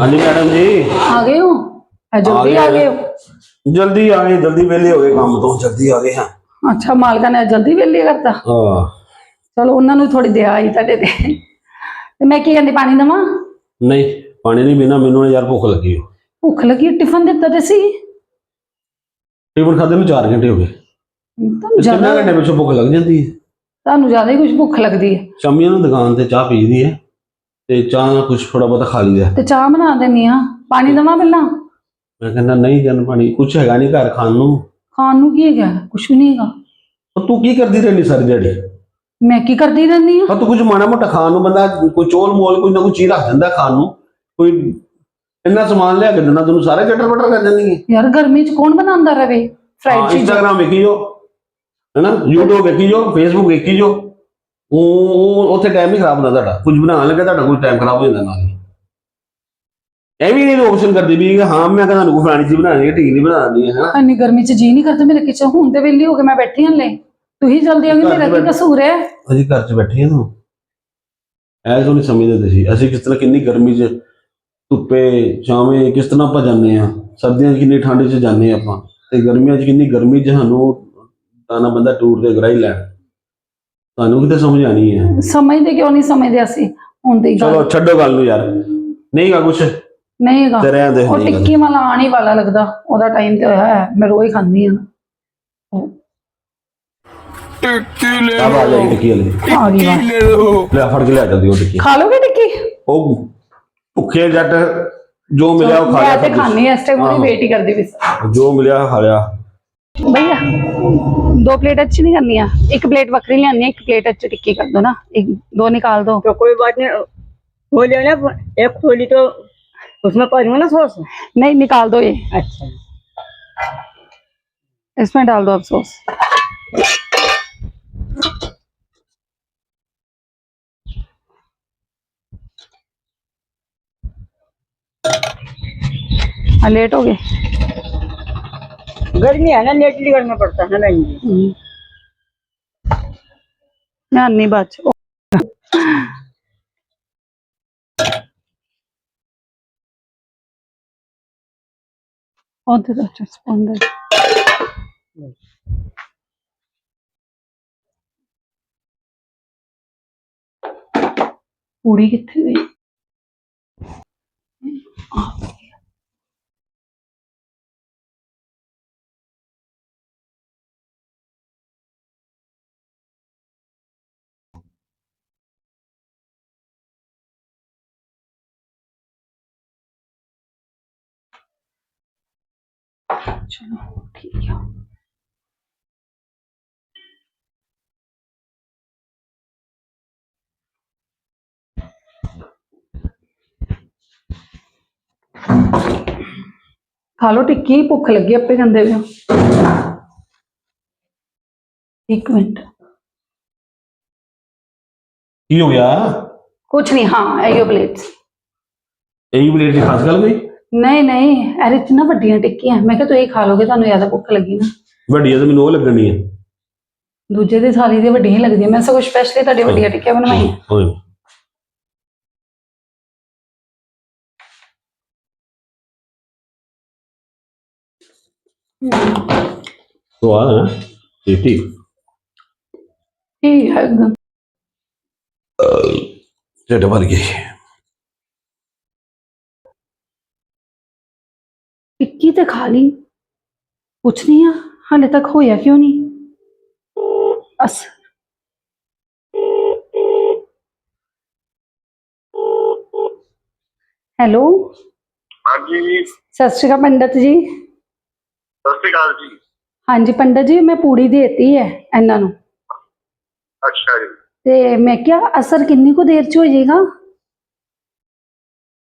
ਹਾਂਜੀ ਮੈਡਮ ਜੀ। ਆ ਗਏ ਹੋ? ਆ ਜਲਦੀ ਆ ਗਏ ਹੋ? ਜਲਦੀ ਆ ਗਏ ਜਲਦੀ ਵਿਹਲੇ ਹੋ ਗਏ ਕੰਮ ਤੋਂ। ਜਲਦੀ ਆ ਗਏ ਹਾਂ। ਅੱਛਾ ਮਾਲਕਾਂ ਨੇ ਜਲਦੀ ਵੇਲੇ ਕਰਤਾ? ਹਾਂ। ਚਲੋ ਉਹਨਾਂ ਨੂੰ ਥੋੜੀ ਦਇਆ ਆਈ ਤੁਹਾਡੇ ਤੇ। ਤੇ ਮੈਂ ਕੀ ਕਹਿੰਦੀ ਪਾਣੀ ਦਵਾਂ? ਨਹੀਂ ਪਾਣੀ ਨਹੀਂ ਪੀਣਾ ਮੈਨੂੰ ਯਾਰ ਭੁੱਖ ਲੱਗੀ ਹੋ ਭੁੱਖ ਲੱਗੀ ਟਿਫਨ ਦਿੱਤਾ ਤੇ ਸੀ? ਟਿਫਨ ਖਾਦੇ ਨੂੰ 4 ਘੰਟੇ ਹੋ ਗਏ। ਤੁਹਾਨੂੰ ਜ਼ਿਆਦਾ ਘੰਟੇ ਪਿੱਛੋਂ ਭੁੱਖ ਲੱਗ ਜਾਂਦੀ ਹੈ? ਤੁਹਾਨੂੰ ਜ਼ਿਆਦਾ ਹੀ ਕੁਝ ਭੁੱਖ ਲੱਗਦੀ ਹੈ। ਸ਼ਾਮੀਆਂ ਨੂੰ ਦੁਕਾਨ ਤੇ ਚਾਹ ਪੀਦੀ ਹੈ ਤੇ ਚਾਹ ਨਾਲ ਕੁਝ ਥੋੜਾ ਬਹੁਤਾ ਖਾ ਲਈਦਾ। ਤੇ ਚਾਹ ਬਣਾ ਦੇਣੀ ਆ ਪਾਣੀ ਦਵਾਂ ਪਹਿਲਾਂ? ਮੈਂ ਕਹਿੰਦਾ ਨਹੀਂ ਜਨ ਪਾਣੀ ਕੁਝ ਹੈਗਾ ਨਹੀਂ ਘਰ ਖਾਣ ਨੂੰ। ਖਾਣ ਨੂੰ ਕੀ ਹੈਗਾ? ਕੁਝ ਵੀ ਨਹੀਂ ਹੈਗਾ। ਪਰ ਤੂੰ ਕੀ ਕਰਦੀ ਰਹਿੰਦੀ ਸਾਰੀ ਦਿਹਾੜੀ? ਮੈਂ ਕੀ ਕਰਦੀ ਰਹਿੰਦੀ ਆ ਪਰ ਤੂੰ ਕੁਝ ਮਾੜਾ ਮੋਟਾ ਖਾਣ ਨੂੰ ਬੰਦਾ ਕੋਈ ਚੋਲ ਮੋਲ ਕੋਈ ਨਾ ਕੋਈ ਚੀਜ਼ ਰੱਖ ਦਿੰਦਾ ਖਾਣ ਨੂੰ। ਕੋਈ ਇੰਨਾ ਸਮਾਨ ਲਿਆ ਕੇ ਦਿੰਦਾ ਤੈਨੂੰ ਸਾਰੇ ਚਟਰ ਬਟਰ ਕਰ ਜਾਂਦੀ ਹੈ। ਯਾਰ ਗਰਮੀ 'ਚ ਕੌਣ ਬਣਾਉਂਦਾ ਰਵੇ? ਫਰਾਈਡ ਚੀਜ਼ਾਂ। ਇੰਸਟਾਗ੍ਰਾਮ ਵੇਖੀ ਜੋ ਹੈਨਾ? YouTube ਵੇਖੀ ਜੋ Facebook ਵੇਖੀ ਜੋ ਉਹ ਉਹ ਉੱਥੇ ਟਾਈਮ ਨਹੀਂ ਖਰਾਬ ਹੁੰਦਾ ਤੁਹਾਡਾ। ਕੁਝ ਬਣਾਉਣ ਲੱਗੇ ਤੁਹਾਡਾ ਕੋਈ ਟਾਈਮ ਖਰਾਬ ਹੋ ਜਾਂਦਾ ਨਾਲ। ਇਹ ਵੀ ਨਹੀਂ ਆਪਸ਼ਨ ਕਰਦੀ ਵੀ ਹਾਂ ਮੈਂ ਕਹਿੰਦਾ ਤੁਹਾਨੂੰ ਕੋਈ ਫਲਾਣੀ ਚੀਜ਼ ਬਣਾਉਣੀ ਹੈ ਠੀਕ ਨਹੀਂ ਬਣਾਉਣੀ ਹੈ ਹੈਨਾ? ਇੰਨੀ ਗਰਮੀ 'ਚ ਜੀ ਨਹੀਂ ਕਰਦਾ ਮੇਰੇ ਕਿਚਨ ਹੁਣ ਤੇ ਵੇਲੀ ਹੋ ਕੇ ਮੈਂ ਬੈਠੀ ਹਾਂ ਲੈ ਤੁਸੀਂ ਜਲਦੀ 'ਚ ਮੇਰਾ ਕੀ ਕਸੂਰ ਹੈ? ਅਸੀਂ ਘਰ 'ਚ ਬੈਠੇ ਹਾਂ ਨੂੰ। ਐਸ ਨਹੀਂ ਸਮਝਦੇ ਤੁਸੀਂ? ਅਸੀਂ ਕਿਸ ਤਰ੍ਹਾਂ ਕਿੰਨੀ ਗਰਮੀ 'ਚ ਧੁੱਪੇ ਛਾਵੇਂ ਕਿਸ ਤਰ੍ਹਾਂ ਆਪਾਂ ਜਾਂਦੇ ਆ ਸਰਦੀਆਂ 'ਚ ਕਿੰਨੀ ਠੰਡ 'ਚ ਜਾਂਦੇ ਆਪਾਂ? ਤੇ ਗਰਮੀਆਂ 'ਚ ਕਿੰਨੀ ਗਰਮੀ 'ਚ ਸਾਨੂੰ ਤਾਨਾ ਬੰਦਾ ਟੂਰ ਤੇ ਗਰਾਈ ਲੈਣ। ਤੁਹਾਨੂੰ ਕਿਤੇ ਸਮਝ ਆਣੀ ਹੈ? ਸਮਝਦੇ ਕਿਉਂ ਨਹੀਂ ਸਮਝਦੇ ਅਸੀਂ? ਹੁਣ ਦੀ ਗੱਲ। ਚਲੋ ਛੱਡੋ ਗੱਲ ਨੂੰ ਯਾਰ। ਨਹੀਂ ਗਾ ਕੁਛ। ਨਹੀਂ ਹੈਗਾ ਤੇ ਰਹਿਣ ਦੇ ਉਹ ਨਹੀਂ ਗਾ। ਟਿੱਕੀ ਵਾਲਾ ਆਣ ਹੀ ਵਾਲਾ ਲੱਗਦਾ। ਉਹਦਾ ਟਾਈਮ ਤੇ ਹੋਇਆ ਹੈ। ਮੈਂ ਰੋਜ਼ ਖਾਂਦੀ ਹਾਂ। ਟਿੱਕੀ ਲੈ ਆ ਜਾਈ ਟਿੱਕੀ ਵਾਲੀ। ਆ ਗਈ ਵਾ ਲੈ ਲਓ। ਲੈ ਫੜ ਕੇ ਲੈ ਜਲਦੀ ਉਹ ਟਿੱਕੀ। ਖਾ ਲੋਗੇ ਟਿੱਕੀ? ਉਹ ਭੁੱਖੇ ਜੱਟ ਜੋ ਮਿਲਿਆ ਉਹ ਖਾ ਮੈਂ ਤੇ ਲਿਆ ਖਾਣੀ ਐ ਇਸ ਟਾਈਮ ਉਹਦੀ। ਵੇਟ ਹੀ ਕਰਦੀ ਵੀ ਸੀ। ਜੋ ਮਿਲਿਆ ਖਾ ਲਿਆ। भैया दो प्लेट अच्छी नहीं करनी है? एक प्लेट बकरी लियानी है एक प्लेट अच्छी टिक्की कर दो ना। एक दो निकाल दो। तो कोई बात नहीं हो लिया ना एक थोड़ी तो उसमें पा ना सॉस? नहीं निकाल दो ये। अच्छा। इसमें डाल दो अब सॉस। हाँ, लेट हो गए। गर्मी है ना लेटली करना पड़ता है ना बहन जी हम्म। मैं अन्नी बात उधर अच्छा स्पून दे पूड़ी कितने गई चलो ठीक है ਖਾ ਲੋ ਟਿੱਕੀ ਭੁੱਖ ਲੱਗੀ ਆਪੇ ਜਾਂਦੇ ਵੇ ਇੱਕ ਮਿੰਟ ਕੀ ਹੋ ਗਿਆ ਕੁਛ ਨਹੀਂ ਹਾਂ ਇਹੋ ਪਲੇਟਸ ਇਹੀ ਪਲੇਟ ਦੀ ਖਾਸ ਗੱਲ ਕੋਈ ਨਹੀਂ ਨਹੀਂ ਇਹਦੇ ਚ ਨਾ ਵੱਡੀਆਂ ਟਿੱਕੀਆਂ। ਮੈਂ ਕਿਹਾ ਤੁਸੀਂ ਖਾ ਲੋਗੇ ਤੁਹਾਨੂੰ ਜ਼ਿਆਦਾ ਭੁੱਖ ਲੱਗੀ ਨਾ। ਵੱਡੀਆਂ ਤਾਂ ਮੈਨੂੰ ਉਹ ਲੱਗਣੀ ਆ। ਦੂਜੇ ਦੀ ਥਾਲੀ ਦੇ ਵੱਡੀਆਂ ਹੀ ਲੱਗਦੀਆਂ। ਮੈਂ ਸਗੋਂ ਸਪੈਸ਼ਲੀ ਤੁਹਾਡੇ ਵੱਡੀਆਂ ਟਿੱਕੀਆਂ ਬਣਵਾਈਆਂ। ਓਏ ਤੋ ਆ ਨਾ ਠੀਕ ਠੀਕ ਠੀਕ ਹੈ। ਇੱਕਦਮ ਢਿੱਡ ਭਰ ਗਈ। ਤੇ ਖਾ ਲਈ ਪੁੱਛਦੀ ਆ ਹਾਲੇ ਤੱਕ ਹੋਇਆ ਕਿਉਂ ਨਹੀਂ ਅਸ ਹੈਲੋ ਹਾਂਜੀ ਸਤਿ ਸ਼੍ਰੀ ਅਕਾਲ ਪੰਡਤ ਜੀ ਸਤਿ ਸ਼੍ਰੀ ਅਕਾਲ ਜੀ ਹਾਂਜੀ ਪੰਡਤ ਜੀ ਮੈਂ ਪੂੜੀ ਦੇਤੀ ਹੈ ਇਹਨਾਂ ਨੂੰ ਅੱਛਾ ਜੀ ਤੇ ਮੈਂ ਕਿਹਾ ਅਸਰ ਕਿੰਨੀ ਕੁ ਦੇਰ ਚ ਹੋ ਜਾਏਗਾ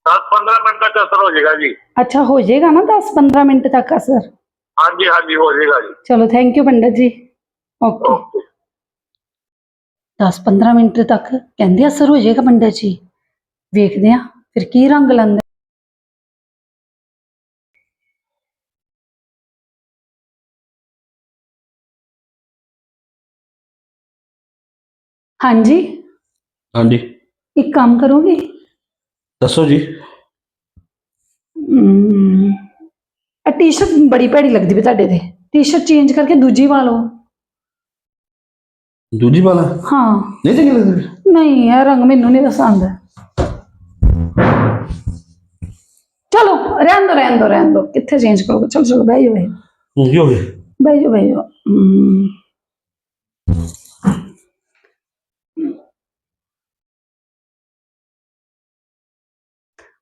10-15 ਮਿੰਟ ਤੱਕ ਅਸਰ ਹੋ ਜਾਏਗਾ ਜੀ। ਅੱਛਾ ਹੋ ਜਾਏਗਾ ਨਾ 10-15 ਮਿੰਟ ਤੱਕ ਅਸਰ? ਹਾਂਜੀ ਹਾਂਜੀ ਹੋ ਜਾਏਗਾ ਜੀ। ਚਲੋ ਥੈਂਕ ਯੂ ਪੰਡਤ ਜੀ। ਓਕੇ ਓਕੇ 10-15 ਮਿੰਟ ਤੱਕ ਕਹਿੰਦੇ ਅਸਰ ਹੋ ਜਾਏਗਾ ਪੰਡਤ ਜੀ। ਵੇਖਦੇ ਆ ਫਿਰ ਕੀ ਰੰਗ ਲੈਂਦੇ ਹਾਂਜੀ? ਹਾਂਜੀ। ਇੱਕ ਕੰਮ ਕਰੋਗੇ? ਦੱਸੋ ਜੀ। ਹਮ, ਇਹ ਟੀ-ਸ਼ਰਟ ਬੜੀ ਭੈੜੀ ਲੱਗਦੀ ਵੀ ਤੁਹਾਡੇ ਤੇ। ਟੀ-ਸ਼ਰਟ ਚੇਂਜ ਕਰਕੇ ਦੂਜੀ ਪਾ ਲਓ। ਦੂਜੀ ਵਾਲਾ ਹਾਂ। ਨਹੀਂ ਚੰਗੀ ਲੱਗਦੀ ਨਹੀਂ ਇਹ ਰੰਗ ਮੈਨੂੰ ਨਹੀਂ ਪਸੰਦ। ਚਲੋ ਰਹਿਣ ਦੋ ਰਹਿਣ ਦੋ ਰਹਿਣ ਦੋ। ਕਿੱਥੇ ਚੇਂਜ ਕਰੋਗੇ? ਚਲੋ ਚਲੋ ਬਹਿ ਜਾਓ ਬਹਿ ਜਾਓ। ਹੋ ਗਿਆ? ਬਹਿ ਜਾਓ ਬਹਿ ਜਾਓ। ਹਮ।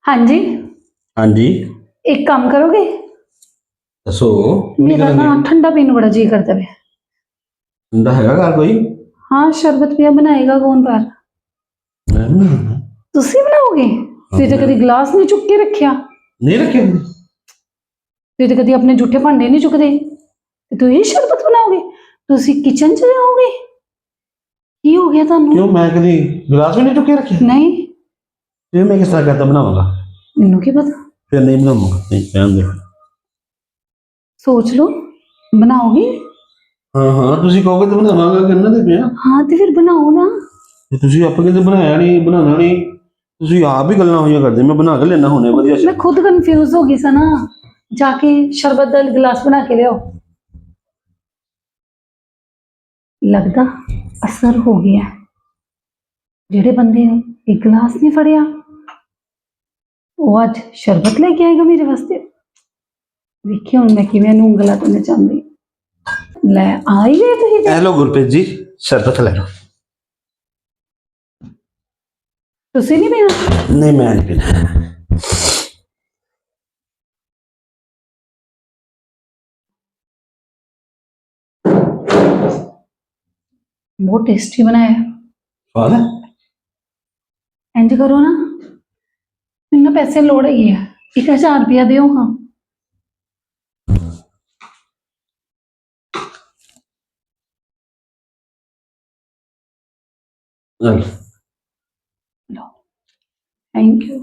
ਹਾਂਜੀ। ਹਾਂਜੀ। ਇੱਕ ਕੰਮ ਕਰੋਗੇ? ਦੱਸੋ। ਕੀ ਮੇਰਾ ਨਾ ਠੰਡਾ ਪੀਣ ਨੂੰ ਬੜਾ ਜੀ ਕਰਦਾ ਵੇ ਹੁੰਦਾ ਹੈਗਾ ਘਰ ਕੋਈ? ਹਾਂ ਸ਼ਰਬਤ ਪਿਆ ਬਣਾਏਗਾ ਕੌਣ ਬਾਹਰ? ਮੈਂ ਨੀ ਬਣਾਉਣਾ। ਤੁਸੀਂ ਬਣਾਓਗੇ? ਤੁਸੀਂ ਤਾਂ ਕਦੀ ਗਲਾਸ ਨਹੀਂ ਚੁੱਕ ਕੇ ਰੱਖਿਆ। ਨਹੀਂ ਰੱਖਿਆ ਤੁਸੀਂ ਤਾਂ ਕਦੀ ਆਪਣੇ ਜੂਠੇ ਭਾਂਡੇ ਨਹੀਂ ਚੁੱਕਦੇ। ਤੇ ਤੁਸੀਂ ਸ਼ਰਬਤ ਬਣਾਓਗੇ? ਤੁਸੀਂ ਕਿਚਨ 'ਚ ਜਾਓਗੇ? ਕੀ ਹੋ ਗਿਆ ਤੁਹਾਨੂੰ? ਕਿਉਂ ਮੈਂ ਕਦੀ ਗਲਾਸ ਵੀ ਨਹੀਂ ਚੁੱਕ ਕੇ ਰੱਖਿਆ? ਨਹੀਂ। ਫਿਰ ਮੈਂ ਕਿਸ ਤਰ੍ਹਾਂ ਕਰਤਾ ਬਣਾਵਾਂਗਾ? ਮੈਨੂੰ ਕੀ ਪਤਾ? ਫਿਰ ਨਹੀਂ ਬਣਾਵਾਂਗਾ। ਨਹੀਂ ਰਹਿਣ ਦੇ। ਸੋਚ ਲਓ ਬਣਾਓਗੇ? ਹਾਂ ਹਾਂ ਤੁਸੀਂ ਕਹੋਗੇ ਤਾਂ ਬਣਾਵਾਂਗਾ ਕਰਨਾ ਤੇ ਪਿਆ? ਹਾਂ ਤੇ ਫਿਰ ਬਣਾਓ ਨਾ। ਤੇ ਤੁਸੀਂ ਆਪ ਕਹਿੰਦੇ ਬਣਾਇਆ ਨਹੀਂ ਬਣਾਉਣਾ ਨਹੀਂ ਤੁਸੀਂ ਆਪ ਹੀ ਗੱਲਾਂ ਹੋਈਆਂ ਕਰਦੇ ਮੈਂ ਬਣਾ ਕੇ ਲੈਣਾ ਹੁਣੇ ਵਧੀਆ ਮੈਂ ਖੁਦ ਕਨਫਿਊਜ਼ ਹੋ ਗਈ ਸਾਂ ਨਾ। ਜਾ ਕੇ ਸ਼ਰਬਤ ਦਾ ਗਲਾਸ ਬਣਾ ਕੇ ਲਿਆਓ। ਲੱਗਦਾ ਅਸਰ ਹੋ ਗਿਆ। ਜਿਹੜੇ ਬੰਦੇ ਨੇ ਇੱਕ ਗਲਾਸ ਨਹੀਂ ਫੜਿਆ ਉਹ ਅੱਜ ਸ਼ਰਬਤ ਲੈ ਕੇ ਆਏਗਾ ਮੇਰੇ ਵਾਸਤੇ ਵੇਖਿਓ ਹੁਣ ਮੈਂ ਕਿਵੇਂ ਇਹਨੂੰ ਉਂਗਲਾਂ ਤੋਂ ਨਚਾਉਂਦੀ ਲੈ ਆ ਹੀ ਗਏ ਤੁਸੀਂ ਤੇ। ਹੈਲੋ ਗੁਰਪ੍ਰੀਤ ਜੀ ਸ਼ਰਬਤ ਲੈ ਲਓ ਤੁਸੀਂ ਨਹੀਂ ਪੀਣਾ ਨਹੀਂ ਮੈਂ ਨਹੀਂ ਪੀਣਾ ਬਹੁਤ ਟੇਸਟੀ ਬਣਾਇਆ ਸਵਾਦ ਹੈ ਇੰਜ ਕਰੋ ਨਾ ਮੈਨੂੰ ਨਾ ਪੈਸੇ ਲੋੜ ਹੈਗੀ ਆ 1000 ਰੁਪਇਆ ਦਿਓ ਹਾਂ ਲੈ ਲਓ। ਲਓ ਥੈਂਕ ਯੂ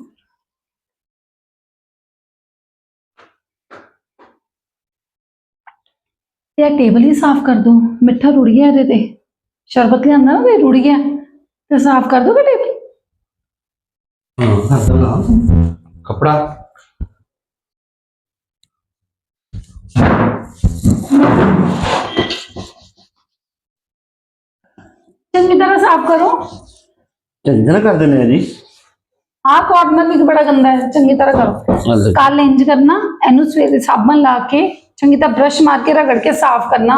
ਇਹ ਟੇਬਲ ਹੀ ਸਾਫ਼ ਕਰ ਦੋ ਮਿੱਠਾ ਰੁੜ ਗਿਆ ਇਹਦੇ ਤੇ ਸ਼ਰਬਤ ਲਿਆਂਦਾ ਨਾ ਤੇ ਰੁੜ ਗਿਆ ਤੇ ਸਾਫ਼ ਕਰ ਦੋਗੇ ਟੇਬਲ ਚੰਗੀ ਤਰ੍ਹਾਂ ਸਾਫ਼ ਕਰੋ ਚੰਗੀ ਤਰ੍ਹਾਂ ਕਰ ਦਿੰਦੇ ਆ ਜੀ ਆਹ ਕਾਰਨਰ ਵੀ ਬੜਾ ਗੰਦਾ ਹੈ ਚੰਗੀ ਤਰ੍ਹਾਂ ਕਰੋ। ਕੱਲ ਇੰਜ ਕਰਨਾ ਇਹਨੂੰ ਸਵੇਰੇ ਸਾਬਣ ਲਾ ਕੇ ਚੰਗੀ ਤਰ੍ਹਾਂ ਬ੍ਰਸ਼ ਮਾਰ ਕੇ ਰਗੜ ਕੇ ਸਾਫ਼ ਕਰਨਾ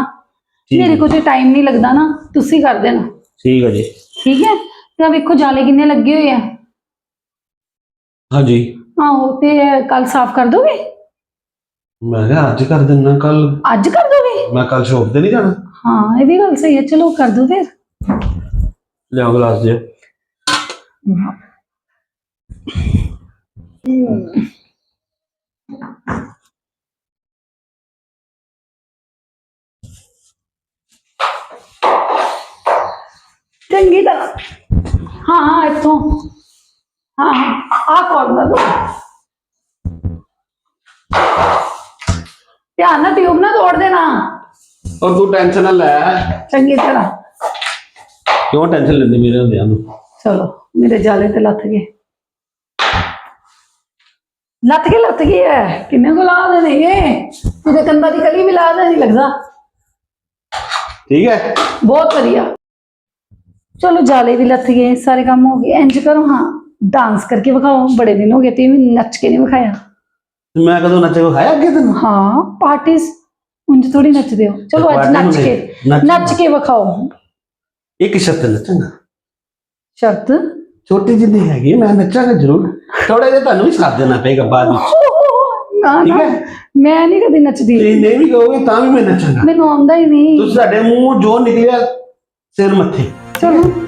ਮੇਰੇ। ਕੋਲ ਤੇ ਟਾਈਮ ਨਹੀਂ ਲੱਗਦਾ ਨਾ ਤੁਸੀਂ ਕਰ ਦੇਣਾ ਠੀਕ ਹੈ ਜੀ ਠੀਕ ਹੈ ਤੇ ਆਹ ਵੇਖੋ ਜਾਲੇ ਕਿੰਨੇ ਲੱਗੇ ਹੋਏ ਆ ਹਾਂਜੀ। ਆਹੋ ਤੇ ਕੱਲ ਸਾਫ਼ ਕਰ ਦੋਗੇ? ਮੈਂ ਕਿਹਾ ਅੱਜ ਕਰ ਦਿੰਦਾ ਕੱਲ। ਅੱਜ ਕਰ ਦੋਗੇ? ਮੈਂ ਕੱਲ ਸ਼ੋਪ ਤੇ ਨਹੀਂ ਜਾਣਾ। ਹਾਂ ਇਹ ਵੀ ਗੱਲ ਸਹੀ ਹੈ ਚਲੋ ਕਰ ਦੋ ਫਿਰ। ਲਿਆਓ ਗਲਾਸ ਦੇ ਚੰਗੀ ਤਰ੍ਹਾਂ। ਹਾਂ ਇੱਥੋਂ। ਹਾਂ ਹਾਂ ਆਹ ਕਾਰਨਰ ਦੋ ਧਿਆਨ ਨਾਲ ਟਿਊਬ ਨਾ ਤੋੜ ਦੇਣਾ। ਔਰ ਤੂੰ ਟੈਨਸ਼ਨ ਨਾ ਲੈ। ਚੰਗੀ ਤਰ੍ਹਾਂ। ਕਿਉਂ ਟੈਨਸ਼ਨ ਲੈਂਦੀ ਮੇਰੇ ਹੁੰਦਿਆਂ ਨੂੰ? ਚਲੋ ਮੇਰੇ ਜਾਲੇ ਤੇ ਲੱਥ ਗਏ। ਲੱਥ ਗਏ ਲੱਥ ਗਏ ਹੈ ਕਿੰਨੇ ਕੋ ਲਾ ਦੇਣਗੇ ਇਹਦੇ ਕੰਦਾ ਦੀ ਕਲੀ ਵੀ ਲਾ ਦੇ ਨਹੀਂ ਲੱਗਦਾ। ਠੀਕ ਹੈ ਬਹੁਤ ਵਧੀਆ। ਚਲੋ ਜਾਲੇ ਵੀ ਲੱਥ ਗਏ ਸਾਰੇ ਕੰਮ ਹੋ ਗਏ। ਇੰਜ ਕਰੋ ਹਾਂ। ਡਾਂਸ ਕਰਕੇ ਵਿਖਾਓ। ਬੜੇ ਦਿਨ ਹੋ ਗਏ ਤੇ ਵੀ ਨੱਚ ਕੇ ਨਹੀਂ ਵਿਖਾਇਆ। ਮੈਂ ਕਦੋਂ ਨੱਚੇ ਵਿਖਾਇਆ ਅੱਗੇ ਤੈਨੂੰ? ਹਾਂ ਪਾਰਟੀਜ਼ ਉਂਝ ਥੋੜੀ ਨੱਚਦੇ ਹੋ। ਚਲੋ ਅੱਜ ਨੱਚ ਕੇ ਨਹੀਂ, ਨੱਚ- ਕੇ ਵਿਖਾਓ। ਇੱਕ ਸ਼ਰਤ ਨੱਚਾਂਗਾ ਸ਼ਰਤ? ਛੋਟੀ ਜਿੰਨੀ ਹੈਗੀ ਮੈਂ ਨੱਚਾਂਗਾ ਜ਼ਰੂਰ। ਥੋੜਾ ਜਿਹਾ ਤੁਹਾਨੂੰ ਵੀ ਸਾਥ ਦੇਣਾ ਪਏਗਾ ਬਾਅਦ ਵਿੱਚ। ਨਾ ਨਾ। ਮੈਂ ਨਹੀਂ ਕਦੀ ਨੱਚਦੀ। ਤੇ ਨਹੀਂ ਵੀ ਕਹੋਗੇ ਤਾਂ ਵੀ ਮੈਂ ਨੱਚਾਂਗਾ। ਮੈਨੂੰ ਆਉਂਦਾ ਹੀ ਨਹੀਂ। ਤੁਸੀਂ ਸਾਡੇ ਮੂੰਹ ਜੋ ਨਿਕਲਿਆ ਸਿਰ ਮੱਥੇ। ਚਲੋ।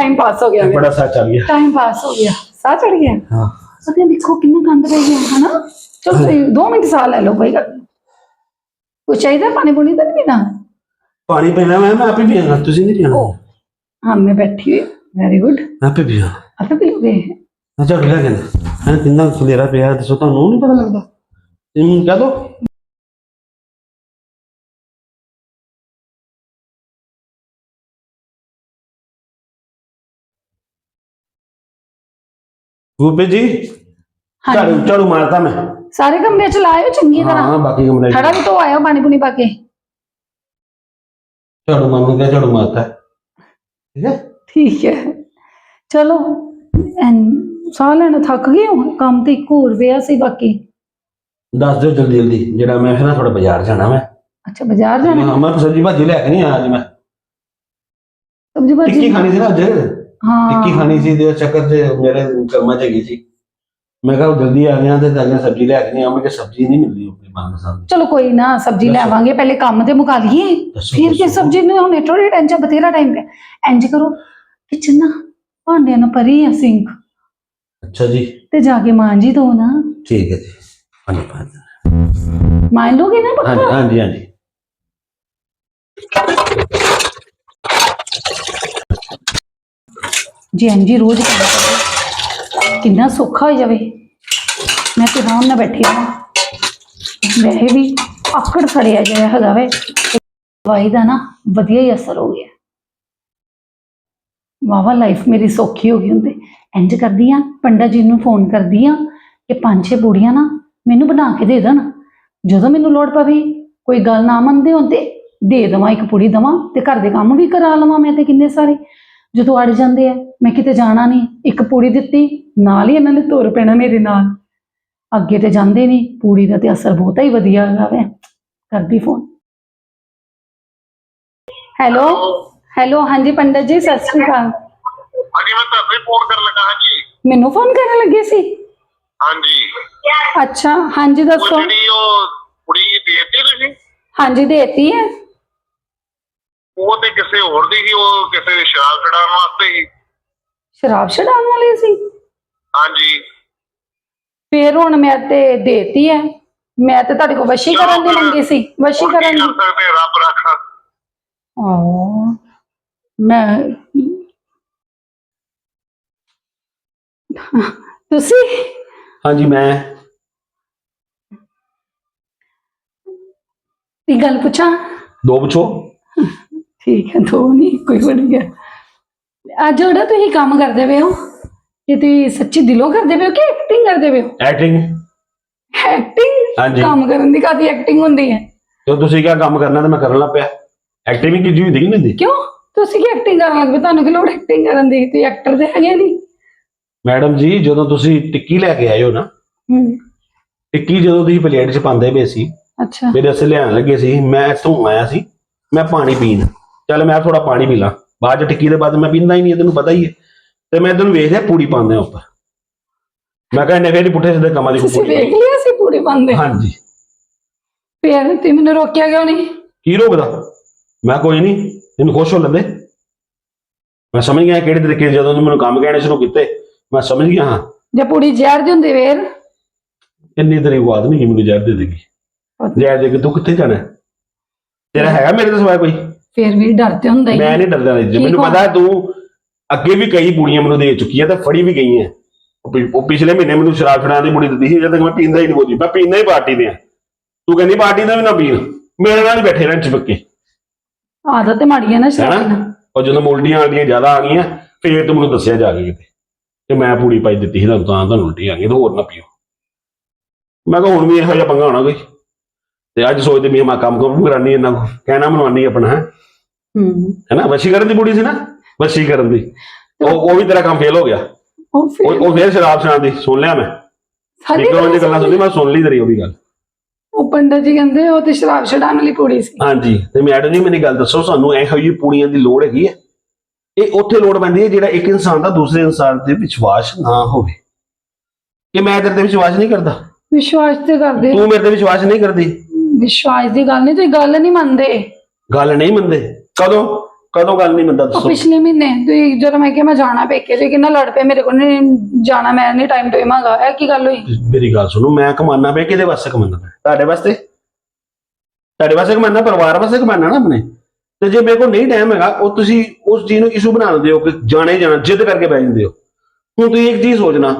टाइम पास हो गया। बड़ा सा चल गया। टाइम पास हो गया। सा चढ़ गया? हाँ। अभी देखो कितनी गंद रह है है ना? चलो हाँ। दो मिनट सा ले लो कोई कुछ चाहिए पानी पुनी तो नहीं पीना? पानी पीना मैं मैं आप ही पीना तू तुझे नहीं पीना हाँ मैं बैठी हूँ वेरी गुड मैं आपे पीना आपे पी लोगे अच्छा अगला कहना मैं कितना खुलेरा पिया तो नहीं पता लगता। तुम कह दो। ਦੋ ਗੋਪੀ ਜੀ ਹਾਂਜੀ। ਝਾੜੂ ਮਾਰਦਾ ਮੈਂ। ਸਾਰੇ ਕਮਰੇ ਚ ਲਾਇਓ ਚੰਗੀ ਤਰ੍ਹਾਂ। ਹਾਂ ਬਾਕੀ ਕਮਰੇ 'ਚ। ਖੜਾ ਵੀ ਤੋਂ ਆਇਓ ਪਾਣੀ ਪੁਣੀ ਪਾ ਕੇ। ਝਾੜੂ ਮਾਰਨ ਕਿਹਾ ਝਾੜੂ ਮਾਰਤਾ। ਹੈ। ਠੀਕ ਹੈ? ਠੀਕ ਹੈ। ਚਲੋ ਐਨ- ਸਾਹ ਲੈਣਾ ਥੱਕ ਗਏ ਹੋ ਕੰਮ ਤੇ ਇੱਕ ਹੋਰ ਪਿਆ ਸੀ ਬਾਕੀ। ਦੱਸ ਦਿਓ ਜਲਦੀ ਜਲਦੀ ਜਿਹੜਾ ਮੈਂ ਫਿਰ ਨਾ ਥੋੜਾ ਬਾਜ਼ਾਰ ਜਾਣਾ ਮੈਂ। ਅੱਛਾ ਬਾਜ਼ਾਰ ਜਾਣਾ? ਹਾਂ ਮੈਂ ਸਬਜ਼ੀ ਭਾਜੀ ਲੈ ਕੇ ਨਹੀਂ ਆਇਆ ਅੱਜ ਮੈਂ। ਸਬਜ਼ੀ ਟਿੱਕੀ ਭਾਜੀ ਖਾਣੀ ਸੀ ਨਾ ਅੱਜ। ਹਾਂ। ਟਿੱਕੀ ਖਾਣੀ ਸੀ ਤੇ ਚੱਕਰ ਤੇ ਮੇਰੇ ਕਰਮਾਂ ਚ ਹੈਗੀ ਸੀ। ਮੈਂ ਕਿਹਾ ਉਹ ਜਲਦੀ ਆ ਗਿਆ ਤੇ ਜਾਗੇ ਸਬਜ਼ੀ ਲੈ ਕੇ ਨਹੀਂ ਆਵਾਂਗੇ ਸਬਜ਼ੀ ਨਹੀਂ ਮਿਲਦੀ ਆਪਣੀ ਮਨਪਸੰਦ ਦੀ। ਚਲੋ ਕੋਈ ਨਾ ਸਬਜ਼ੀ ਦੱਸੋ। ਲੈਵਾਂਗੇ ਪਹਿਲੇ ਕੰਮ ਤੇ ਮੁਕਾ ਲਈਏ। ਦੱਸੋ, ਫਿਰ ਕਿ ਦੱਸੋ। ਸਬਜ਼ੀ ਨੂੰ ਹੁਣੇ ਥੋੜੀ ਟੈਨਸ਼ਨ ਬਥੇਰਾ ਟਾਈਮ ਪਿਆ। ਇੰਜ ਕਰੋ ਕਿਚਨ ਨਾ ਭਾਂਡਿਆਂ ਨਾਲ ਭਰੀ ਆ ਸਿੰਕ ਅੱਛਾ ਜੀ। ਤੇ ਜਾ ਕੇ ਮਾਂਜੀ ਦੋ ਨਾ ਠੀਕ ਹੈ ਜੀ। ਹਾਂਜੀ ਹਾਂਜੀ। ਮਾਂਜ ਲੋਗੇ ਨਾ ਹਾਂਜੀ ਪੱਕਾ ਹਾਂਜੀ ਹਾਂਜੀ। ਜੀ ਹਾਂਜੀ ਰੋਜ਼ ਕੰਮ ਕਰੋ ਕਿੰਨਾ ਸੌਖਾ ਹੋ ਜਾਵੇ। ਮੈਂ ਤੇ ਆਰਾਮ ਨਾਲ ਬੈਠੀ ਹਾਂ ਵੈਸੇ ਵੀ ਆਕੜ ਸੜਿਆ ਜਿਹਾ ਹੈਗਾ ਵੇ। ਦਵਾਈ ਦਾ ਨਾ ਵਧੀਆ ਹੀ ਅਸਰ ਹੋ ਗਿਆ। ਵਾਵਾ ਲਾਈਫ ਮੇਰੀ ਸੌਖੀ ਹੋ ਗਈ ਹੁੰਦੇ। ਇੰਜ ਕਰਦੀ ਆ, ਪੰਡਤ ਜੀ ਨੂੰ ਫੋਨ ਕਰਦੀ ਆ ਕਿ ਪੰਜ ਛੇ ਬੂੜੀਆਂ ਨਾ ਮੈਨੂੰ ਬਣਾ ਕੇ ਦੇ ਦੇਣ। ਜਦੋਂ ਮੈਨੂੰ ਲੋੜ ਪਵੇ, ਕੋਈ ਗੱਲ ਨਾ ਮੰਨਦੇ ਹੋਣ ਦੇ ਦੇਵਾਂ, ਇੱਕ ਪੁੜੀ ਦੇਵਾਂ ਤੇ ਘਰ ਦੇ ਕੰਮ ਵੀ ਕਰਾ ਲਵਾਂ ਮੈਂ ਤੇ ਕਿੰਨੇ ਸਾਰੇ। ਜਦੋਂ ਅੜ ਜਾਂਦੇ ਆ ਮੈਂ ਕਿਤੇ ਜਾਣਾ ਨਹੀਂ ਇੱਕ ਪੂੜੀ ਦਿੱਤੀ ਨਾਲ ਹੀ ਇਹਨਾਂ ਨੇ ਤੁਰ ਪੈਣਾ ਮੇਰੇ ਨਾਲ। ਅੱਗੇ ਤੇ ਜਾਂਦੇ ਨਹੀਂ ਪੂੜੀ ਦਾ ਤੇ ਅਸਰ ਬਹੁਤਾ ਹੀ ਵਧੀਆ ਹੈਗਾ ਵੇ। ਕਰਦੀ ਫੋਨ ਹੈਲੋ ਹੈਲੋ ਹਾਂਜੀ ਪੰਡਤ ਜੀ ਸਤਿ ਸ਼੍ਰੀ ਅਕਾਲ। ਹਾਂਜੀ ਮੈਂ ਤੁਹਾਨੂੰ ਫੋਨ ਕਰਨ ਲੱਗਾ ਹਾਂ ਜੀ ਮੈਨੂੰ ਫੋਨ ਕਰਨ ਲੱਗੇ ਸੀ? ਹਾਂਜੀ। ਅੱਛਾ ਹਾਂਜੀ ਦੱਸੋ। ਜਿਹੜੀ ਉਹ ਕੁੜੀ ਦੇਤੀ ਤੁਸੀਂ? ਹਾਂਜੀ ਦੇਤੀ ਹੈ। ਕਿਸੇ ਹੋਰ ਦੀ ਸੀ ਉਹ ਕਿਸੇ ਦੀ ਸ਼ਰਾਬ ਛਡਾਉਣ ਵਾਸਤੇ ਸੀ? ਸ਼ਰਾਬ ਛਡਾਉਣ ਵਾਲੀ ਸੀ? ਹਾਂਜੀ। ਫੇਰ ਹੁਣ ਮੈਂ ਤੇ ਦੇਤੀ ਹੈ ਮੈਂ ਤੇ ਤੁਹਾਡੇ ਕੋਲ ਵਸ਼ੀ ਕਰਨ ਦੀ ਮੰਗੀ ਸੀ ਵਸ਼ੀ ਹੁਣ ਕੀ ਕਰਨ ਕਰ ਦੀ ਸਕਦੇ ਰੱਬ ਰੱਖਾ। ਆਹ, ਮੈਂ ਤੁਸੀਂ? ਹਾਂਜੀ ਮੈਂ। ਦੀ ਗੱਲ ਪੁੱਛਾਂ? ਦੋ ਪੁੱਛੋ। ਠੀਕ ਹੈ ਦੋ ਨਹੀਂ ਕੋਈ ਬਣ ਗਿਆ ਅੱਜ ਜਿਹੜਾ ਤੁਸੀਂ ਕੰਮ ਕਰਦੇ ਪਏ ਹੋ? ਕਿ ਤੁਸੀਂ ਸੱਚੀ ਦਿਲੋਂ ਕਰਦੇ ਪਏ ਹੋ ਕਿ ਐਕਟਿੰਗ ਕਰਦੇ ਪਏ ਹੋ? ਐਕਟਿੰਗ ਐਕਟਿੰਗ ਹਾਂਜੀ। ਕੰਮ ਕਰਨ ਦੀ ਕਾਦੀ ਐਕਟਿੰਗ ਹੁੰਦੀ ਹੈ। ਤੇ ਤੁਸੀਂ ਕਿਹਾ ਕੰਮ ਕਰਨਾ ਤੇ ਮੈਂ ਕਰਨ ਲੱਗ ਪਿਆ? ਐਕਟਿੰਗ ਵੀ ਕੀਤੀ ਹੁੰਦੀ ਕਿ ਨਹੀਂ ਹੁੰਦੀ? ਕਿਉਂ? ਤੁਸੀਂ ਕੀ ਐਕਟਿੰਗ ਕਰਨ ਲੱਗ ਪਏ? ਤੁਹਾਨੂੰ ਕੀ ਲੋੜ ਐਕਟਿੰਗ ਕਰਨ ਦੀ? ਤੁਸੀਂ ਐਕਟਰ ਤੇ ਹੈਗੇ ਨਹੀਂ ਮੈਡਮ ਜੀ ਜਦੋਂ ਤੁਸੀਂ ਟਿੱਕੀ ਲੈ ਕੇ ਆਏ ਹੋ ਨਾ ਹੂੰ। ਟਿੱਕੀ ਜਦੋਂ ਤੁਸੀਂ ਪਲੇਟ 'ਚ ਪਾਉਂਦੇ ਪਏ ਸੀ ਅੱਛਾ। ਮੇਰੇ ਅਸੇ ਲਿਆਣ ਲੱਗੇ ਸੀ ਮੈਂ ਇੱਥੋਂ ਆਇਆ ਸੀ ਮੈਂ ਪਾਣੀ ਪੀਣ। ਚੱਲ ਮੈਂ ਥੋੜਾ ਪਾਣੀ ਪੀ ਲਾਂ। ਬਾਅਦ ਚ ਟਿੱਕੀ ਦੇ ਬਾਅਦ ਮੈਂ ਪੀਂਦਾ ਹੀ ਨਹੀਂ ਤੈਨੂੰ ਪਤਾ ਹੀ ਹੈ। ਤੇ ਮੈਂ ਤੈਨੂੰ ਵੇਖਿਆ ਪੂੜੀ ਪਾਉਂਦੇ ਆ ਉੱਪਰ। ਮੈਂ ਕਿਹਾ ਇਹਨੇ ਫੇਰ ਪੁੱਠੇ ਸਿੱਧੇ ਕੰਮਾਂ ਦੀ ਕੋਈ ਤੁਸੀਂ ਪੂੜੀ ਵੇਖ ਲਿਆ ਸੀ ਪੂਰੇ ਬੰਦੇ ਹਾਂਜੀ। ਫਿਰ ਤੁਸੀਂ ਮੈਨੂੰ ਰੋਕਿਆ ਕਿਉਂ ਨਹੀਂ? ਕੀ ਰੋਕਦਾ? ਮੈਂ ਕੋਈ ਨਹੀਂ ਇਹਨੂੰ ਖੁਸ਼ ਹੋ ਲੈਂਦੇ ਮੈਂ ਸਮਝ ਗਿਆ ਕਿਹੜੇ ਤਰੀਕੇ ਜਦੋਂ ਤੂੰ ਮੈਨੂੰ ਕੰਮ ਕਹਿਣੇ ਸ਼ੁਰੂ ਕੀਤੇ। ਮੈਂ ਸਮਝ ਗਿਆ ਹਾਂ। ਜੇ ਪੂਰੀ ਜ਼ਹਿਰ ਦੀ ਹੁੰਦੀ ਫੇਰ? ਇੰਨੀ ਤੇਰੀ ਬਾਤ ਨਹੀਂ ਕਿ ਮੈਨੂੰ ਜ਼ਹਿਰ ਦੇ ਦੇਗੀ। ਜ਼ਹਿਰ ਦੇ ਕੇ ਤੂੰ ਕਿੱਥੇ ਜਾਣਾ? ਤੇਰਾ ਹੈਗਾ ਮੇਰੇ ਤੋਂ ਸਿਵਾਏ ਕੋਈ? ਫਿਰ ਵੀ ਡਰ ਤੇ ਹੁੰਦਾ ਹੀ ਮੈਂ। ਨਹੀਂ ਡਰਦਾ ਠੀਕ ਮੈਨੂੰ। ਪਤਾ ਤੂੰ ਅੱਗੇ ਵੀ ਕਈ ਬੁੜੀਆਂ ਮੈਨੂੰ ਦੇ ਚੁੱਕੀ ਹੈ ਤੇ ਫੜੀ ਵੀ ਗਈ ਹੈ ਉਹ ਪਿ- ਉਹ ਪਿਛਲੇ ਮਹੀਨੇ ਮੈਨੂੰ ਸ਼ਰਾਬ ਫੜਾਉਣ ਦੀ ਬੁੜੀ ਦਿੱਤੀ ਸੀ ਜਦ ਤੱਕ ਮੈਂ ਪੀਂਦਾ ਹੀ ਨਹੀਂ ਬੋਲੀ। ਮੈਂ ਪੀਂਦਾ ਹੀ ਪਾਰਟੀ ਦੇ ਆ। ਤੂੰ ਕਹਿੰਦੀ ਪਾਰਟੀ ਦਾ ਵੀ ਨਾ ਪੀਣ। ਮੇਰੇ ਨਾਲ ਹੀ ਬੈਠੇ ਰਹਿਣ ਚਿਪਕੇ। ਆਦਤ ਤੇ ਮਾੜੀ ਹੈ ਨਾ ਸ਼ਰਾਬ ਹੈਨਾ? ਨਾਲ ਉਹ ਜਦੋਂ ਉਲਟੀਆਂ ਆਉਂਦੀਆਂ ਜ਼ਿਆਦਾ ਆ ਗਈਆਂ ਫੇਰ ਤੂੰ ਮੈਨੂੰ ਦੱਸਿਆ ਜਾ ਕੇ ਕਿਤੇ। ਤੇ ਮੈਂ ਪੂੜੀ ਪਾਈ ਦਿੱਤੀ ਸੀ ਤੁਹਾਨੂੰ ਤਾਂ ਤੁਹਾਨੂੰ ਉਲਟੀ ਆ ਗਈ ਤੇ ਹੋਰ ਨਾ ਪੀਓ। ਮੈਂ ਕਿਹਾ ਹੁਣ ਵੀ ਇਹੋ ਜਿਹਾ ਪੰਗਾ ਹੋਣਾ ਕੋਈ। ਤੇ ਅੱਜ ਸੋਚਦੇ ਵੀ ਮੈਂ ਕੰਮ ਕੰਮ ਕਰਾਨੀ ਇਹਨਾਂ ਕੋ ਕਹਿਣਾ ਮਨਵਾਨੀ ਆਪਣਾ ਹੈ। ਹੂੰ। ਹੈਨਾ ਵਸ਼ੀਕਰਨ ਦੀ ਬੁੜੀ ਸੀ ਨਾ? ਵਸ਼ੀਕਰਨ ਦੀ। ਉਹ ਉਹ ਵੀ ਤੇਰਾ ਕੰਮ ਫੇਲ ਹੋ ਗਿਆ। ਉਹ ਫਿਰ ਉਹ ਉਹ ਫੇਰ ਸ਼ਰਾਬ ਛਾਣ ਦੀ। ਸੁਣ ਲਿਆ ਮੈਂ। ਸਾਡੀ ਨਿਕਲਣ ਦੀ ਗੱਲ ਸੁਣੀ ਮੈਂ ਸੁਣ ਲਈ ਤੇਰੀ ਉਹ ਵੀ ਗੱਲ। ਉਹ ਪੰਡਤ ਜੀ ਕਹਿੰਦੇ ਉਹ ਤੇ ਸ਼ਰਾਬ ਛਡਾਉਣ ਵਾਲੀ ਪੂੜੀ ਸੀ। ਹਾਂਜੀ। ਤੇ ਮੈਡਮ ਜੀ ਮੇਰੀ ਗੱਲ ਦੱਸੋ ਸਾਨੂੰ ਇਹੋ ਜਿਹੀ ਪੂੜੀਆਂ ਦੀ ਲੋੜ ਹੈਗੀ ਹੈ? ਇਹ ਉੱਥੇ ਲੋੜ ਪੈਂਦੀ ਹੈ ਜਿਹੜਾ ਇੱਕ ਇਨਸਾਨ ਦਾ ਦੂਸਰੇ ਇਨਸਾਨ ਤੇ ਵਿਸ਼ਵਾਸ ਨਾ ਹੋਵੇ। ਕਿ ਮੈਂ ਤੇਰੇ ਤੇ ਵਿਸ਼ਵਾਸ ਨਹੀਂ ਕਰਦਾ। ਵਿਸ਼ਵਾਸ ਤੇ ਕਰਦੇ। ਤੂੰ ਮੇਰੇ ਤੇ ਵਿਸ਼ਵਾਸ ਨਹੀਂ ਕਰਦੀ। ਵਿਸ਼ਵਾਸ ਦੀ ਗੱਲ ਨਹੀਂ ਤੁਸੀਂ ਗੱਲ ਨਹੀਂ ਮੰਨਦੇ। ਗੱਲ ਨਹੀਂ ਮੰਨਦੇ। ਕਦੋਂ? ਕਦੋਂ ਗੱਲ ਨਹੀਂ ਉਹ ਦੱਸੋ ਪਿਛਲੇ ਮਹੀਨੇ ਤੁਸੀਂ ਜਦੋਂ ਮੈਂ ਕਿਹਾ ਮੈਂ ਜਾਣਾ ਪੇਕੇ ਜੇ ਕਿੰਨਾ ਲੜ ਪਏ ਮੇਰੇ ਕੋਲ ਨਹੀਂ ਜਾਣਾ ਮੈਂ ਨਹੀਂ ਟਾਈਮ ਟੂ ਮੰਗਾ ਇਹ ਕੀ ਗੱਲ ਹੋਈ? ਮੇਰੀ ਗੱਲ ਸੁਣੋ ਮੈਂ ਕਮਾਨਾ ਪਿਆ ਕਿਹਦੇ ਵਾਸਤੇ ਕਮਾਨਾ ਪਿਆ? ਤੁਹਾਡੇ ਵਾਸਤੇ? ਤੁਹਾਡੇ ਵਾਸਤੇ ਕਮਾਨਾ ਪਰਿਵਾਰ ਵਾਸਤੇ ਕਮਾਨਾ ਨਾ ਆਪਣੇ? ਤੇ ਜੇ ਮੇਰੇ ਕੋਲ ਨਹੀਂ ਟਾਈਮ ਹੈਗਾ ਉਹ ਤੁਸੀਂ ਉਸ ਚੀਜ਼ ਨੂੰ ਇਸ਼ੂ ਬਣਾ ਦਿੰਦੇ ਹੋ ਕਿ ਜਾਣੇ ਜਾਣਾ ਜਿੱਦ ਕਰਕੇ ਬਹਿ ਜਾਂਦੇ ਹੋ। ਹੁਣ ਤੁਸੀਂ ਇੱਕ ਚੀਜ਼ ਸੋਚਣਾ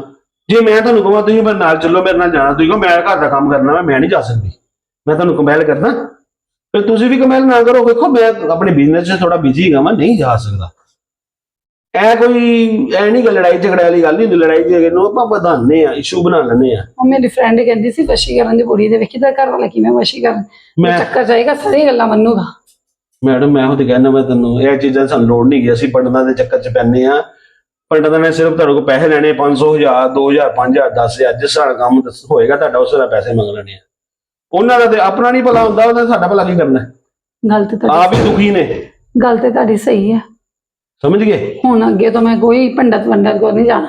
ਜੇ ਮੈਂ ਤੁਹਾਨੂੰ ਕਹਾਂ ਤੁਸੀਂ ਮੇਰੇ ਨਾਲ ਚੱਲੋ ਮੇਰੇ ਨਾਲ ਜਾਣਾ ਤੁਸੀਂ ਕਹੋ ਮੈਂ ਘਰ ਦਾ ਕੰਮ ਕਰਨਾ ਮੈਂ ਨਹੀਂ ਜਾ ਸਕਦੀ। ਮੈਂ ਤੁਹਾਨੂੰ ਕੰਪੈਲ ਕਰਦਾ। ਫਿਰ ਤੁਸੀਂ ਵੀ ਕੰਪੈਲ ਨਾ ਕਰੋ ਵੇਖੋ ਮੈਂ ਆਪਣੇ ਬਿਜ਼ਨਸ 'ਚ ਥੋੜਾ ਬਿਜ਼ੀ ਹੈਗਾ ਮੈਂ ਨਹੀਂ ਜਾ ਸਕਦਾ। ਐ ਕੋਈ ਐ ਨਹੀਂ ਕਿ ਲੜਾਈ ਝਗੜੇ ਵਾਲੀ ਗੱਲ ਨਹੀਂ ਲੜਾਈ ਝਗੜੇ ਨੂੰ ਆਪਾਂ ਵਧਾਉਂਦੇ ਆ ਇਸ਼ੂ ਬਣਾ ਲੈਂਦੇ ਆ ਉਹ ਮੇਰੀ ਫਰੈਂਡ ਕਹਿੰਦੀ ਸੀ ਵਸ਼ੀਕਰਨ ਦੀ ਕੁੜੀ ਦੇ ਵੇਖੀ ਤਾਂ ਘਰ ਵਾਲਾ ਕਿਵੇਂ ਵਸ਼ੀਕਰਨ ਮੈਂ ਚੱਕਰ ਜਾਏਗਾ ਸਾਰੀ ਗੱਲਾਂ ਮੰਨੂਗਾ। ਮੈਡਮ ਮੈਂ ਉਹ ਤੇ ਕਹਿੰਦਾ ਮੈਂ ਤੈਨੂੰ ਇਹ ਚੀਜ਼ਾਂ ਸਾਨੂੰ ਲੋੜ ਨਹੀਂ ਗਈ ਅਸੀਂ ਪੰਡਤਾਂ ਦੇ ਚੱਕਰ 'ਚ ਪੈਂਦੇ ਆ ਪੰਡਤਾਂ ਨੇ ਸਿਰਫ ਤੁਹਾਡੇ ਕੋਲ ਪੈਸੇ ਲੈਣੇ 500 ਹਜ਼ਾਰ 2000 5000 10000 ਜਿਸ ਤਰ੍ਹਾਂ ਕੰਮ ਦੱਸ- ਹੋਏਗਾ ਤੁਹਾਡਾ ਉਸ ਤਰ੍ਹਾਂ ਪੈਸੇ ਮੰਗ ਲੈਣੇ ਆ। ਉਹਨਾਂ ਦਾ ਤੇ ਆਪਣਾ ਨਹੀਂ ਭਲਾ ਹੁੰਦਾ ਉਹਦਾ ਸਾਡਾ ਭਲਾ ਕੀ ਕਰਨਾ? ਗੱਲ ਤੇ ਤੁਹਾਡੀ ਆਪ ਹੀ ਦੁਖੀ ਨੇ। ਗੱਲ ਤੇ ਤੁਹਾਡੀ ਸਹੀ ਹੈ ਸਮਝ ਗਏ? ਹੁਣ ਅੱਗੇ ਤੋਂ ਮੈਂ ਕੋਈ ਪੰਡਤ ਪੰਡਤ ਕੋ ਨਹੀਂ ਜਾਣਾ।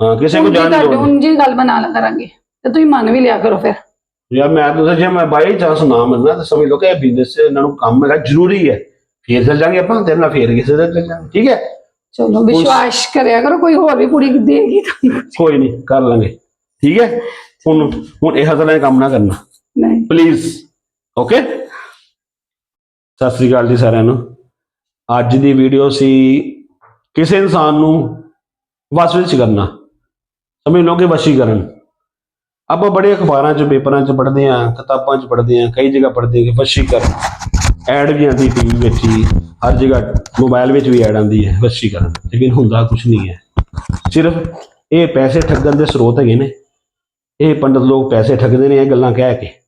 ਹਾਂ ਕਿਸੇ ਕੋ ਜਾਣ ਦੀ ਲੋੜ ਨਹੀਂ। ਜੀ ਗੱਲ ਬਣਾ ਲਾ ਕਰਾਂਗੇ ਤੇ ਤੁਸੀਂ ਮੰਨ ਵੀ ਲਿਆ ਕਰੋ ਫਿਰ। ਯਾਰ ਮੈਂ ਤਾਂ ਜੇ ਮੈਂ ਬਾਈ ਚਾਂਸ ਨਾ ਮੰਨਣਾ ਤਾਂ ਸਮਝ ਲਓ ਕਿ ਇਹ ਬਿਜ਼ਨਸ ਇਹਨਾਂ ਨੂੰ ਕੰਮ ਹੈਗਾ ਜ਼ਰੂਰੀ ਹੈ। ਫੇਰ ਚੱਲ ਜਾਾਂਗੇ ਆਪਾਂ ਤੇਰੇ ਨਾਲ ਫੇਰ ਕਿਸੇ ਦੇ ਚੱਲ ਜਾਾਂਗੇ ਠੀਕ ਹੈ? ਚਲੋ ਵਿਸ਼ਵਾਸ ਕਰਿਆ ਕਰੋ ਕੋਈ ਹੋਰ ਵੀ ਕੁੜੀ ਦੇਗੀ ਤੁਹਾਨੂੰ। ਕੋਈ ਨਹੀਂ ਕਰ ਲਾਂਗੇ ਠੀਕ ਹੈ? ਹੁਣ ਹੁਣ ਇਹ ਦੇ ਕੰਮ ਨਾ ਕਰਨਾ। ਨਹੀਂ। ਪਲੀਜ਼ ਓਕੇ ਸਤਿ ਸ੍ਰੀ ਅਕਾਲ ਜੀ ਸਾਰਿਆਂ ਨੂੰ। ਅੱਜ ਦੀ ਵੀਡੀਓ ਸੀ ਕਿਸੇ ਇਨਸਾਨ ਨੂੰ ਵਸ ਵਿੱਚ ਕਰਨਾ। ਸਮਝ ਲਓ ਕਿ ਵਸ਼ੀਕਰਨ ਆਪਾਂ ਬੜੇ ਅਖਬਾਰਾਂ 'ਚ, ਪੇਪਰਾਂ 'ਚ ਪੜ੍ਹਦੇ ਆ ਕਿਤਾਬਾਂ 'ਚ ਪੜ੍ਹਦੇ ਆ ਕਈ ਜਗ੍ਹਾ ਪੜ੍ਹਦੇ ਆ ਕਿ ਵਸ਼ੀਕਰਨ ਐਡ ਵੀ ਆਉਂਦੀ ਟੀਵੀ ਵਿੱਚ ਹੀ, ਹਰ ਜਗ੍ਹਾ ਮੋਬਾਈਲ ਵਿੱਚ ਵੀ ਐਡ ਆਉਂਦੀ ਹੈ ਵਸ਼ੀਕਰਨ ਲੇਕਿਨ ਹੁੰਦਾ ਕੁਝ ਨਹੀਂ ਹੈ। ਸਿਰਫ ਇਹ ਪੈਸੇ ਠੱਗਣ ਦੇ ਸਰੋਤ ਹੈਗੇ ਨੇ। ਇਹ ਪੰਡਤ ਲੋਕ ਪੈਸੇ ਠੱਗਦੇ ਨੇ ਇਹ ਗੱਲਾਂ ਕਹਿ ਕੇ।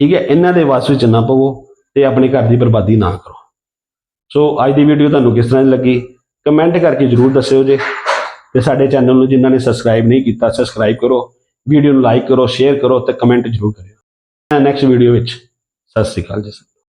ਠੀਕ ਹੈ? ਇਹਨਾਂ ਦੇ ਵਸ ਵਿੱਚ ਨਾ ਪਵੋ ਤੇ ਆਪਣੇ ਘਰ ਦੀ ਬਰਬਾਦੀ ਨਾ ਕਰੋ। ਸੋ ਅੱਜ ਦੀ ਵੀਡੀਓ ਤੁਹਾਨੂੰ ਕਿਸ ਤਰ੍ਹਾਂ ਦੀ ਲੱਗੀ? ਕਮੈਂਟ ਕਰਕੇ ਜਰੂਰ ਦੱਸਿਓ ਜੇ। ਤੇ ਸਾਡੇ ਚੈਨਲ ਨੂੰ ਜਿਨ੍ਹਾਂ ਨੇ ਸਬਸਕ੍ਰਾਈਬ ਨਹੀਂ ਕੀਤਾ ਸਬਸਕ੍ਰਾਈਬ ਕਰੋ। ਵੀਡੀਓ ਨੂੰ ਲਾਈਕ ਕਰੋ ਸ਼ੇਅਰ ਕਰੋ ਤੇ ਕਮੈਂਟ ਜਰੂਰ ਕਰਿਓ। ਨੈਕਸਟ ਵੀਡੀਓ ਵਿੱਚ। ਸਤਿ ਸ੍ਰੀ ਅਕਾਲ ਜੀ।